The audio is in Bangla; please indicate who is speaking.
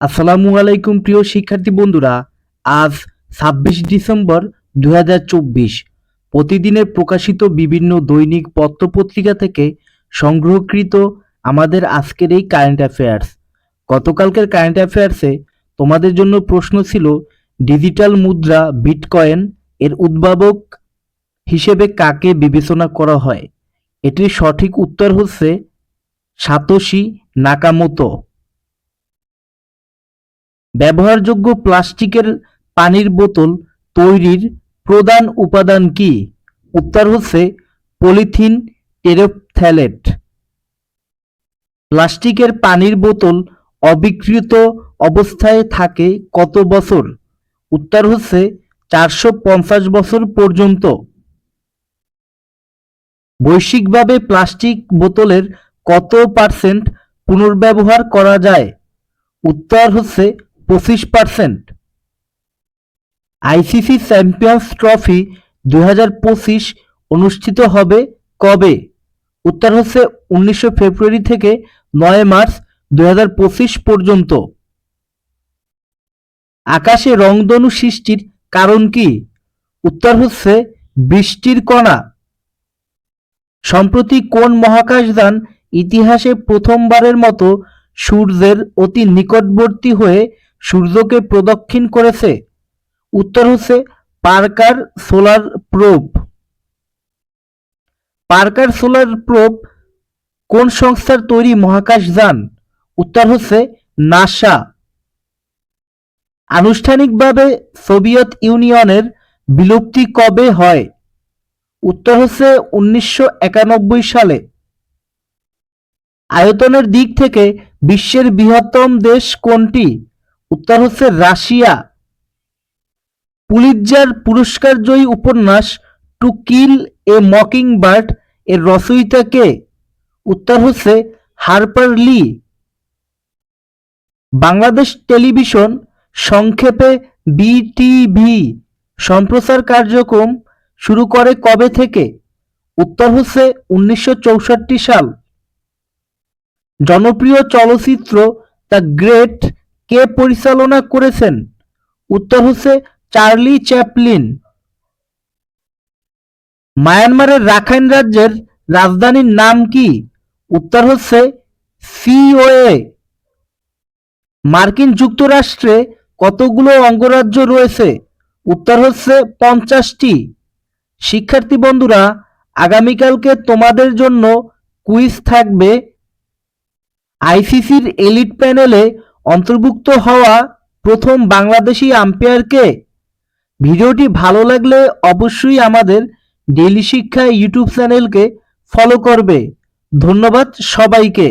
Speaker 1: আসসালামু আলাইকুম, প্রিয় শিক্ষার্থী বন্ধুরা। আজ ছাব্বিশ ডিসেম্বর দু প্রতিদিনের প্রকাশিত বিভিন্ন দৈনিক পত্রপত্রিকা থেকে সংগ্রহকৃত আমাদের আজকের এই কারেন্ট অ্যাফেয়ার্স গতকালকের কারেন্ট অ্যাফেয়ার্সে তোমাদের জন্য প্রশ্ন ছিল ডিজিটাল মুদ্রা বিটকয়েন এর উদ্ভাবক হিসেবে কাকে বিবেচনা করা হয়? এটির সঠিক উত্তর হচ্ছে সাতোশি নাকামোতো। ব্যবহারযোগ্য প্লাস্টিকের পানির বোতল তৈরির প্রধান উপাদান কি? উত্তর হচ্ছে পলিথিন টেরেপথ্যালেট প্লাস্টিকের পানির বোতল অবিকৃত অবস্থায় থাকে কত বছর? উত্তর হচ্ছে চারশো পঞ্চাশ বছর পর্যন্ত। বৈশ্বিকভাবে প্লাস্টিক বোতলের কত পার্সেন্ট পুনর্ব্যবহার করা যায়? উত্তর হচ্ছে পঁচিশ পার্সেন্ট আইসিসি চ্যাম্পিয়ন্স ট্রফি পঁচিশ অনুষ্ঠিত হবে কবে? উত্তর হচ্ছে উনিশশো ফেব্রুয়ারি থেকে নয় মার্চ পঁচিশ পর্যন্ত। আকাশে রংধনু সৃষ্টির কারণ কি? উত্তর হচ্ছে বৃষ্টির কণা। সম্প্রতি কোন মহাকাশযান ইতিহাসে প্রথমবারের মতো সূর্যের অতি নিকটবর্তী হয়ে সূর্যকে প্রদক্ষিণ করেছে। উত্তর হচ্ছে Parker solar probe. Parker solar probe কোন সংস্থার তৈরি মহাকাশযান উত্তর হচ্ছে নাসা। আনুষ্ঠানিকভাবে সোভিয়েত ইউনিয়নের বিলুপ্তি কবে হয়? উত্তর হচ্ছে উনিশশো একানব্বই সালে। আয়তনের দিক থেকে বিশ্বের বৃহত্তম দেশ কোনটি? উত্তর হচ্ছে রাশিয়া। পুলিৎজার পুরস্কারজয়ী উপন্যাস to kill a mockingbird এর রচয়িতা কে উত্তর হচ্ছে হারপার লি। বাংলাদেশ টেলিভিশন সংক্ষেপে বিটিভি সম্প্রচার কার্যক্রম শুরু করে কবে থেকে? উত্তর হচ্ছে উনিশশো চৌষট্টি সাল। জনপ্রিয় চলচ্চিত্র দ্য গ্রেট কে পরিচালনা করেছেন? উত্তর হচ্ছে চার্লি চ্যাপলিন। মায়ানমারের রাখাইন রাজ্যের রাজধানীর নাম কি? উত্তর হচ্ছে সিওএ। মার্কিন যুক্তরাষ্ট্রে কতগুলো অঙ্গরাজ্য রয়েছে? উত্তর হচ্ছে পঞ্চাশটি। শিক্ষার্থী বন্ধুরা, আগামীকালকে তোমাদের জন্য কুইজ থাকবে আইসিসির এলিট প্যানেলে অন্তর্ভুক্ত হওয়া প্রথম বাংলাদেশি আম্পায়ারকে। ভিডিওটি ভালো লাগলে অবশ্যই আমাদের ডেইলি শিক্ষা ইউটিউব চ্যানেলকে ফলো করবে। ধন্যবাদ সবাইকে।